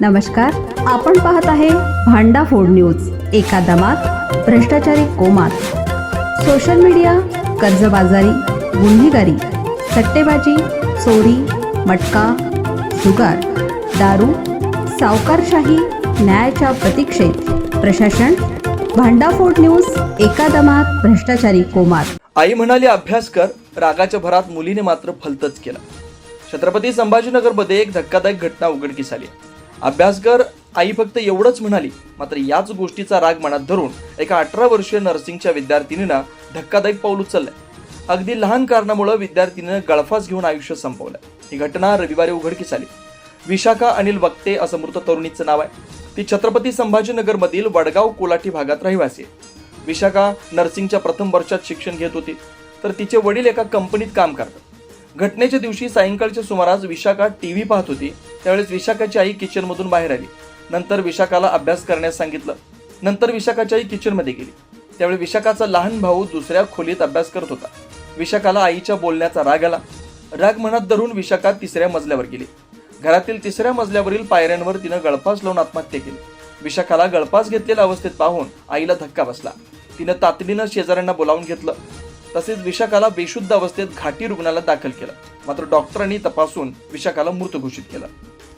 नमस्कार आपण पाहत आहे भांडा फोड न्यूज एका दमात भ्रष्टाचारी कोमात. सोशल मीडिया कर्जबाजारी गुन्हेगारी सट्टेबाजी चोरी मटका जुगार दारू सावकारशाही न्यायाच्या प्रतीक्षेत. प्रशासन भांडाफोड न्यूज एका दमात भ्रष्टाचारी कोमात. आई म्हणाली अभ्यास कर. रागाच्या भरात मुलीने मात्र फलतच केला. छत्रपती संभाजीनगरमध्ये एक धक्कादायक घटना उघडकीस आली अभ्यासकर आई फक्त एवढंच म्हणाली मात्र याच गोष्टीचा राग मनात धरून एका अठरा वर्षीय नर्सिंगच्या विद्यार्थिनीनं धक्कादायक पाऊल उचललंय. अगदी लहान कारणामुळे विद्यार्थिनीनं गळफास घेऊन आयुष्य संपवलं. ही घटना रविवारी उघडकीस आली. विशाखा अनिल वक्ते असं मृत तरुणीचं नाव आहे. ती छत्रपती संभाजीनगरमधील वडगाव कोलाठी भागात रहिवासी आहे. विशाखा नर्सिंगच्या प्रथम वर्षात शिक्षण घेत होती तर तिचे वडील एका कंपनीत काम करतात. घटनेच्या दिवशी सायंकाळच्या सुमारास विशाखा टी व्ही पाहत होती त्यावेळेस विशाखाची आई किचनमधून बाहेर आली. नंतर विशाखाला अभ्यास करण्यास सांगितलं. नंतर विशाखाची आई किचनमध्ये गेली. त्यावेळी विशाखाचा लहान भाऊ दुसऱ्या खोलीत अभ्यास करत होता. विशाखाला आईच्या बोलण्याचा राग आला. राग मनात धरून विशाखा तिसऱ्या मजल्यावर गेली. घरातील तिसऱ्या मजल्यावरील पायऱ्यांवर तिनं गळफास लावून आत्महत्या केली. विशाखाला गळफास घेतलेल्या अवस्थेत पाहून आईला धक्का बसला. तिनं तातडीनं शेजाऱ्यांना बोलावून घेतलं. तसेच विशाखाला बेशुद्ध अवस्थेत घाटी रुग्णालयात दाखल केलं. मात्र डॉक्टरांनी तपासून विशाखाला मृत घोषित केलं.